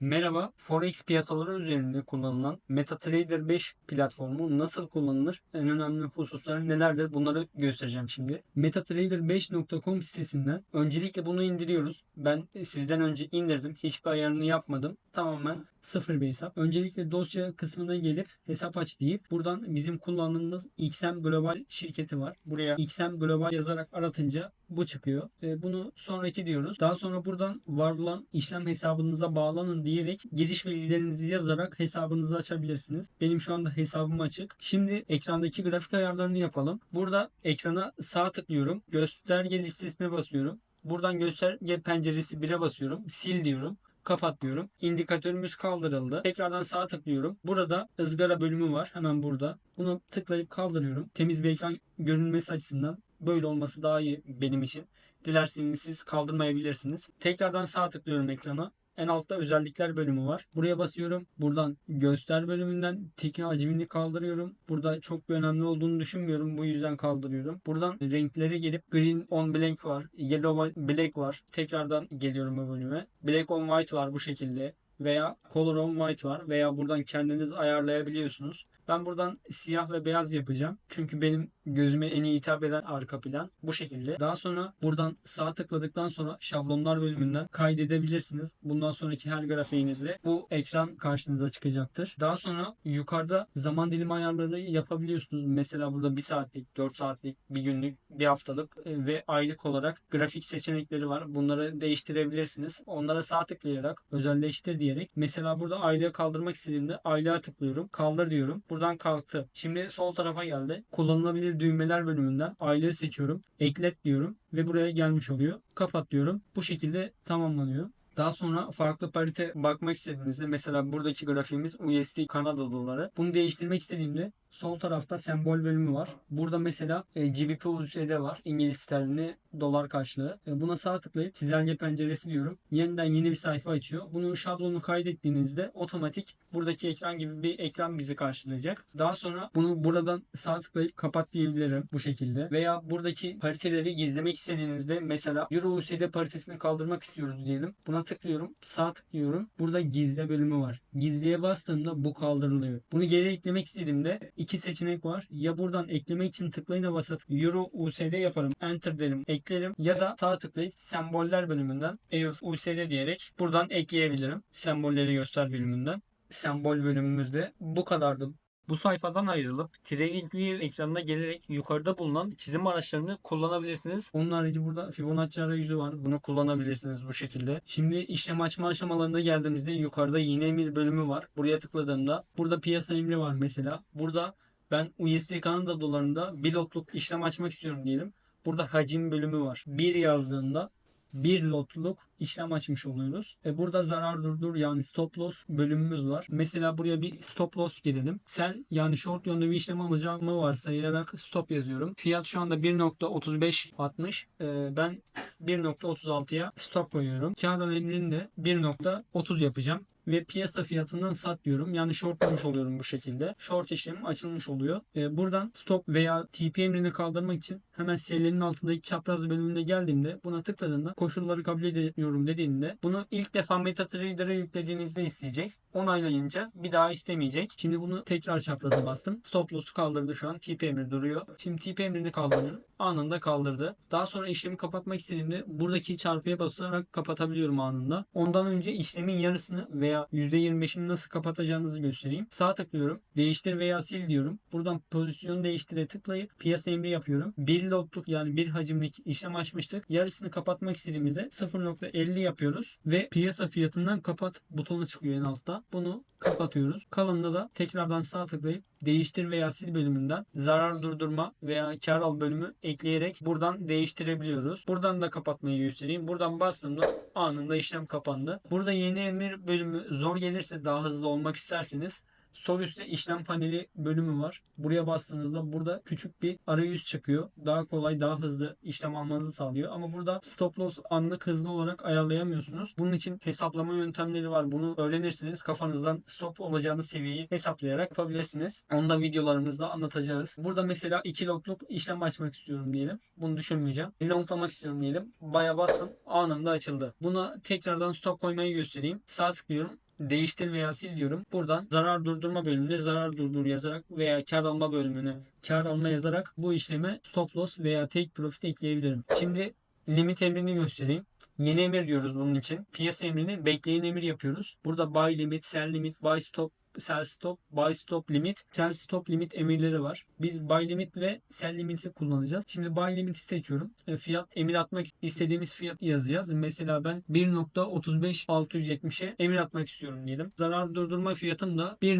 Merhaba, Forex piyasaları üzerinde kullanılan MetaTrader 5 platformu nasıl kullanılır? En önemli hususları nelerdir? Bunları göstereceğim şimdi. MetaTrader5.com sitesinden öncelikle bunu indiriyoruz. Ben sizden önce indirdim. Hiçbir ayarını yapmadım. Tamamen sıfır bir hesap. Öncelikle dosya kısmına gelip hesap aç deyip buradan bizim kullandığımız XM Global şirketi var. Buraya XM Global yazarak aratınca bu çıkıyor. E, bunu sonraki diyoruz. Daha sonra buradan var olan işlem hesabınıza bağlanın diyerek giriş bilgilerinizi yazarak hesabınızı açabilirsiniz. Benim şu anda hesabım açık. Şimdi ekrandaki grafik ayarlarını yapalım. Burada ekrana sağ tıklıyorum. Gösterge listesine basıyorum. Buradan gösterge penceresi 1'e basıyorum. Sil diyorum kapat diyorum. İndikatörümüz kaldırıldı. Tekrardan sağa tıklıyorum. Burada ızgara bölümü var. Hemen burada. Bunu tıklayıp kaldırıyorum. Temiz bir ekran görünmesi açısından böyle olması daha iyi benim için. Dilerseniz siz kaldırmayabilirsiniz. Tekrardan sağ tıklıyorum ekrana. En altta özellikler bölümü var. Buraya basıyorum. Buradan göster bölümünden tekin hacmini kaldırıyorum. Burada çok bir önemli olduğunu düşünmüyorum. Bu yüzden kaldırıyorum. Buradan renklere gelip green on black var. Yellow black var. Tekrardan geliyorum bu bölüme. Black on white var bu şekilde. Veya color on white var. Veya buradan kendiniz ayarlayabiliyorsunuz. Ben buradan siyah ve beyaz yapacağım. Çünkü benim gözüme en iyi hitap eden arka plan bu şekilde. Daha sonra buradan sağ tıkladıktan sonra şablonlar bölümünden kaydedebilirsiniz. Bundan sonraki her grafiğinizde bu ekran karşınıza çıkacaktır. Daha sonra yukarıda zaman dilimi ayarları yapabiliyorsunuz. Mesela burada 1 saatlik, 4 saatlik, 1 günlük, 1 haftalık e, ve aylık olarak grafik seçenekleri var. Bunları değiştirebilirsiniz. Onlara sağ tıklayarak özelleştir diyerek mesela burada aylığı kaldırmak istediğimde aylığa tıklıyorum. Kaldır diyorum. Buradan kalktı. Şimdi sol tarafa geldi. Kullanılabilir düğmeler bölümünden aylığı seçiyorum. Eklet diyorum ve buraya gelmiş oluyor. Kapat diyorum. Bu şekilde tamamlanıyor. Daha sonra farklı parite bakmak istediğinizde mesela buradaki grafiğimiz USD Kanada doları. Bunu değiştirmek istediğimde sol tarafta sembol bölümü var. Burada mesela e, GBP USD var. İngiliz sterlini dolar karşılığı. E, buna sağ tıklayıp çizelge penceresi diyorum. Yeniden yeni bir sayfa açıyor. Bunu şablonu kaydettiğinizde otomatik buradaki ekran gibi bir ekran bizi karşılayacak. Daha sonra bunu buradan sağ tıklayıp kapat diyebilirim bu şekilde. Veya buradaki pariteleri gizlemek istediğinizde mesela Euro USD paritesini kaldırmak istiyoruz diyelim. Buna tıklıyorum. Sağ tıklıyorum. Burada gizle bölümü var. Gizliye bastığımda bu kaldırılıyor. Bunu geri eklemek istediğimde iki seçenek var. Ya buradan eklemek için tıklayına basıp Euro USD yaparım. Enter derim. Eklerim. Ya da sağ tıklayıp semboller bölümünden EUR USD diyerek buradan ekleyebilirim. Sembolleri göster bölümünden. Sembol bölümümüzde bu kadardı. Bu sayfadan ayrılıp TradingView ekranına gelerek yukarıda bulunan çizim araçlarını kullanabilirsiniz. Onun harici burada Fibonacci arayüzü var. Bunu kullanabilirsiniz bu şekilde. Şimdi işlem açma aşamalarına geldiğimizde yukarıda yeni emir bölümü var. Buraya tıkladığımda burada piyasa emri var mesela. Burada ben USD Kanada dolarında bir lotluk işlem açmak istiyorum diyelim. Burada hacim bölümü var. Bir yazdığında bir lotluk işlem açmış oluyoruz. E burada zarar durdur yani stop loss bölümümüz var. Mesela buraya bir stop loss girelim. Sell yani short yönde bir işlem alacağımı varsayarak stop yazıyorum. Fiyat şu anda 1.3560. E, ben 1.36'ya stop koyuyorum. Kağıt emrini de 1.30 yapacağım ve piyasa fiyatından sat diyorum. Yani shortlamış oluyorum bu şekilde. Short işlemim açılmış oluyor. Ee, buradan stop veya TP emrini kaldırmak için hemen sellerin altındaki çapraz bölümüne geldiğimde buna tıkladığımda koşulları kabul ediyorum dediğinde bunu ilk defa MetaTrader'a yüklediğinizde isteyecek. Onaylayınca bir daha istemeyecek. Şimdi bunu tekrar çapraza bastım. Stop loss'u kaldırdı şu an. TP emri duruyor. Şimdi TP emrini kaldırıyorum. Anında kaldırdı. Daha sonra işlemi kapatmak istediğimde buradaki çarpıya basarak kapatabiliyorum anında. Ondan önce işlemin yarısını veya %25'ini nasıl kapatacağınızı göstereyim. Sağ tıklıyorum. Değiştir veya sil diyorum. Buradan pozisyonu değiştire tıklayıp piyasa emri yapıyorum. Bir lotluk yani bir hacimlik işlem açmıştık. Yarısını kapatmak istediğimizde 0.50 yapıyoruz ve piyasa fiyatından kapat butonu çıkıyor en altta. Bunu kapatıyoruz. Kalanında da tekrardan sağ tıklayıp değiştir veya sil bölümünden zarar durdurma veya kar al bölümü ekleyerek buradan değiştirebiliyoruz. Buradan da kapatmayı göstereyim. Buradan bastığımda anında işlem kapandı. Burada yeni emir bölümü zor gelirse daha hızlı olmak isterseniz Sol üstte işlem paneli bölümü var. Buraya bastığınızda burada küçük bir arayüz çıkıyor. Daha kolay, daha hızlı işlem almanızı sağlıyor. Ama burada stop loss anlık hızlı olarak ayarlayamıyorsunuz. Bunun için hesaplama yöntemleri var. Bunu öğrenirsiniz. Kafanızdan stop olacağınız seviyeyi hesaplayarak yapabilirsiniz. Onu da videolarımızda anlatacağız. Burada mesela 2 logluk işlem açmak istiyorum diyelim. Bunu düşünmeyeceğim. Longlamak istiyorum diyelim. Baya bastım. Anında açıldı. Buna tekrardan stop koymayı göstereyim. Sağ tıklıyorum değiştir veya sil diyorum. Buradan zarar durdurma bölümüne zarar durdur yazarak veya kar alma bölümüne kar alma yazarak bu işleme stop loss veya take profit ekleyebilirim. Şimdi limit emrini göstereyim. Yeni emir diyoruz bunun için. Piyasa emrini bekleyen emir yapıyoruz. Burada buy limit, sell limit, buy stop, sell stop, buy stop limit, sell stop limit emirleri var. Biz buy limit ve sell limit'i kullanacağız. Şimdi buy limit'i seçiyorum. E, Fiyat emir atmak istediğimiz fiyat yazacağız. Mesela ben 1.35670'e emir atmak istiyorum diyelim. Zarar durdurma fiyatım da 1.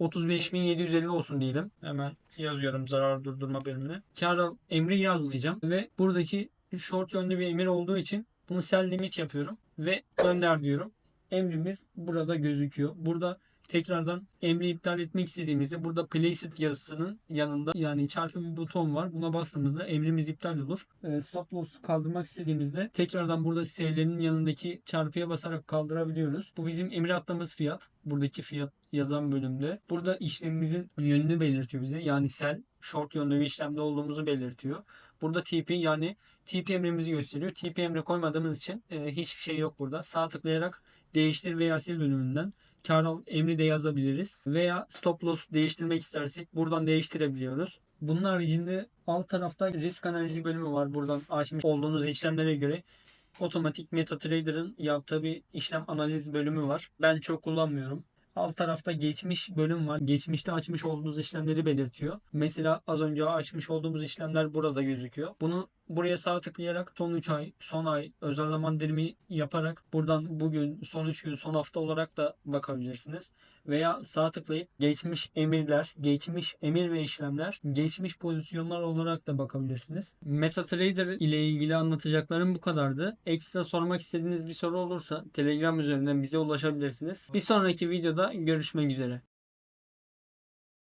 35.750 olsun diyelim. Hemen yazıyorum zarar durdurma bölümüne. Kar emri yazmayacağım ve buradaki short yönlü bir emir olduğu için bunu sell limit yapıyorum ve gönder diyorum. Emrimiz burada gözüküyor. Burada tekrardan emri iptal etmek istediğimizde burada placed yazısının yanında yani çarpı bir buton var. Buna bastığımızda emrimiz iptal olur. E, stop loss kaldırmak istediğimizde tekrardan burada S'lerin yanındaki çarpıya basarak kaldırabiliyoruz. Bu bizim emir attığımız fiyat. Buradaki fiyat yazan bölümde. Burada işlemimizin yönünü belirtiyor bize. Yani sell short yönlü bir işlemde olduğumuzu belirtiyor. Burada TP yani TP emrimizi gösteriyor. TP emri koymadığımız için e, hiçbir şey yok burada. Sağ tıklayarak değiştir veya sil bölümünden kar emri de yazabiliriz. Veya stop loss değiştirmek istersek buradan değiştirebiliyoruz. Bunun haricinde alt tarafta risk analizi bölümü var. Buradan açmış olduğunuz işlemlere göre otomatik MetaTrader'ın yaptığı bir işlem analiz bölümü var. Ben çok kullanmıyorum. Alt tarafta geçmiş bölüm var. Geçmişte açmış olduğunuz işlemleri belirtiyor. Mesela az önce açmış olduğumuz işlemler burada gözüküyor. Bunu buraya sağ tıklayarak son 3 ay, son ay, özel zaman dilimi yaparak buradan bugün, son 3 gün, son hafta olarak da bakabilirsiniz. Veya sağ tıklayıp geçmiş emirler, geçmiş emir ve işlemler, geçmiş pozisyonlar olarak da bakabilirsiniz. MetaTrader ile ilgili anlatacaklarım bu kadardı. Ekstra sormak istediğiniz bir soru olursa Telegram üzerinden bize ulaşabilirsiniz. Bir sonraki videoda görüşmek üzere.